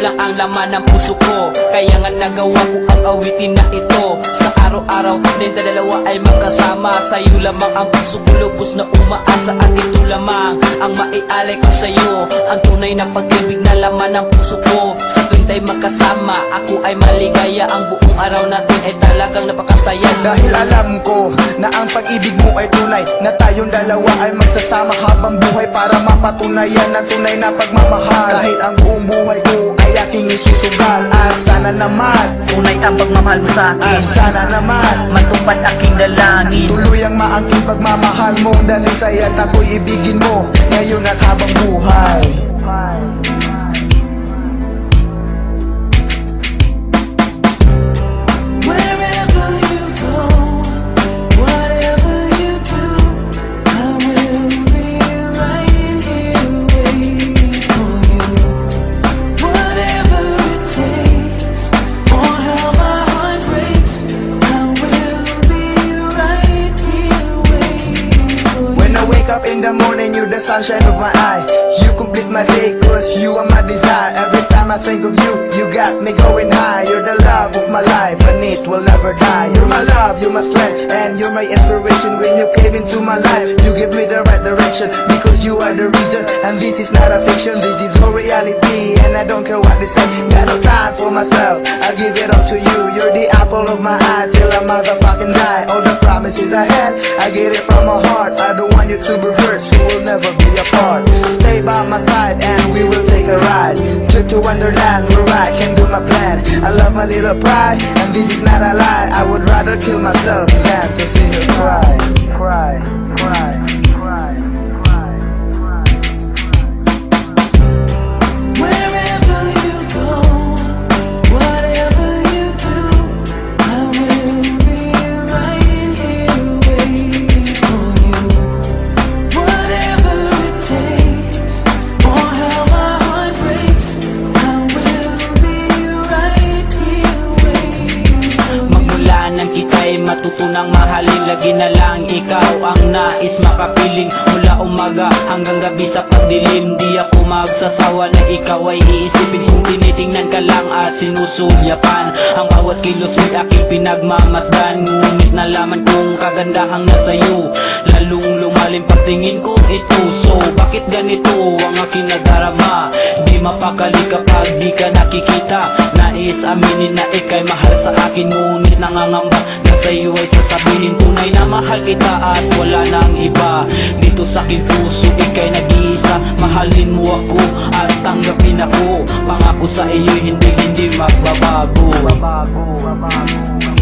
laman ng puso ko. Kaya nga nagawa ko ang awitin na ito. Sa araw-araw din dalawa ay magkasama. Sa'yo lamang ang puso ko lubos na umaasa At ito lamang ang maialay ko sa'yo. Ang tunay na pag-ibig na laman ng puso ko. Sa tuwing tayo magkasama Ako ay maligaya. Ang buong araw natin ay talagang napakasaya. Dahil alam ko na ang pag-ibig mo ay tunay Na tayong dalawa ay magsasama habang buhay Para mapatunayan ang tunay na pagmamahal. Kahit ang buong buhay ko ay aking isusugal At sana naman, Tunay ang pagmamahal mo sa at akin. sana naman Matupad aking dalangin. Tuloy ang maangking pagmamahal mo. Dahil sa'yo at ako'y ibigin mo Ngayon at habang buhay in the morning, you're the sunshine of my eye. You complete my day, cause you are my desire. Every time I think of you, you got me going high. You're the love of my life, and it will never die. You're my love, you're my strength, and you're my inspiration. When you came into my life, you give me the right direction. Because you are the reason, and this is not a fiction. This is all reality, and I don't care what they say. Got no time for myself, I give it all to you apple of my eye, till I motherfucking die All the promises I had, I get it from my heart. I don't want you to be hurt, we'll never be apart. Stay by my side and we will take a ride. Trip to Wonderland where I can do my plan. I love my little pride and this is not a lie. I would rather kill myself than to see her Cry, cry, cry, matutunang mahalin Lagi na lang ikaw ang nais makapiling Mula umaga hanggang gabi sa pagdilim. Di ako magsasawa na ikaw ay iisipin. Kung tinitingnan ka lang at sinusulyapan Ang bawat kilos mo'y aking pinagmamasdan. Ngunit nalaman kong kagandahang nasa iyo Lalong lumalim pagtingin kong ito. So bakit ganito ang aking nadarama? Di mapakali kapag di ka nakikita. Nais aminin na ikay mahal sa akin Ngunit nangangamba na sa iyo ay sasabihin Tunay na mahal kita at wala nang iba. Dito sa aking puso ikay nag-iisa. Mahalin mo ako at tanggapin ako. Pangako sa iyo'y hindi hindi magbabago. Babago, babago